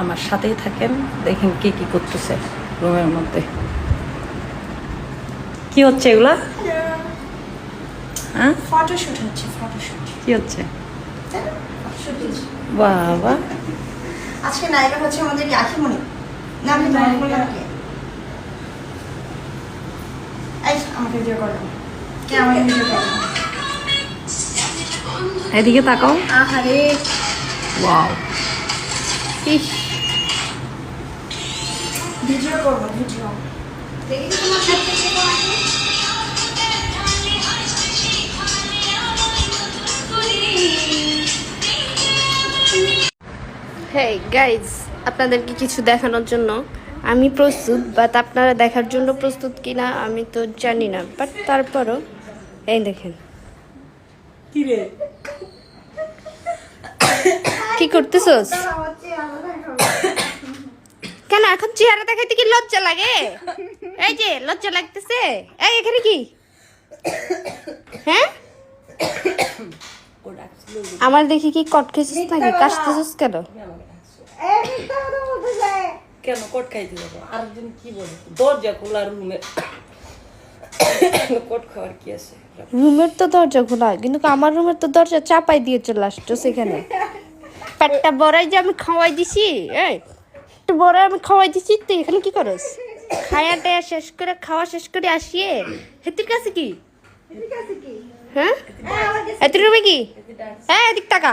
আমার সাথেই থাকেন দেখেন কে কি করতেছে রুমের মধ্যে। কি হচ্ছে এগুলা? হ্যাঁ? ফটোশুট হচ্ছে ফটোশুট। কি হচ্ছে? বাবা। আজকে নায়িকা হচ্ছে আমাদের আখিমণি না আমি তোমার কে? এই আমাকে ভিডিও করো। কে আমাকে ভিডিও করো? এদিকে তাকাও। আহারে। ওয়াও। ইস। ভিডিও করব ভিডিও দেখি তোমার সাথে কে তোমাকে হেই গাইজ আপনাদেরকে কিছু দেখানোর জন্য আমি প্রস্তুত বাট আপনারা দেখার জন্য প্রস্তুত কিনা আমি তো জানি না বাট তারপরও এই দেখেন। কি করতেছস? কেন এখন চেহারা দেখাইতে কি লজ্জা লাগে? এই যে লজ্জা লাগতেছে। এই এখানে কি? হ্যাঁ? আমার দেখি কি কট খেয়েছিস নাকি? কাশতেছিস কেন? কেন কোট খাইতে যাব? আরেকজন কি বলে? দরজা খোলা রুমে। কোট খাওয়ার কি আছে? রুমের তো দরজা খোলা কিন্তু আমার রুমের তো দরজা চাপাই দিয়ে চলে আসছো সেখানে পেটটা বড়াই যে আমি খাওয়াই দিছি এই। একটু বড় আমি খাওয়াই দিচ্ছি তুই এখানে কি করস? খায়া টায়া শেষ করে খাওয়া শেষ করে আসিয়ে হেতির কাছে কি? হ্যাঁ? এত রুমে কি? হ্যাঁ এদিক টাকা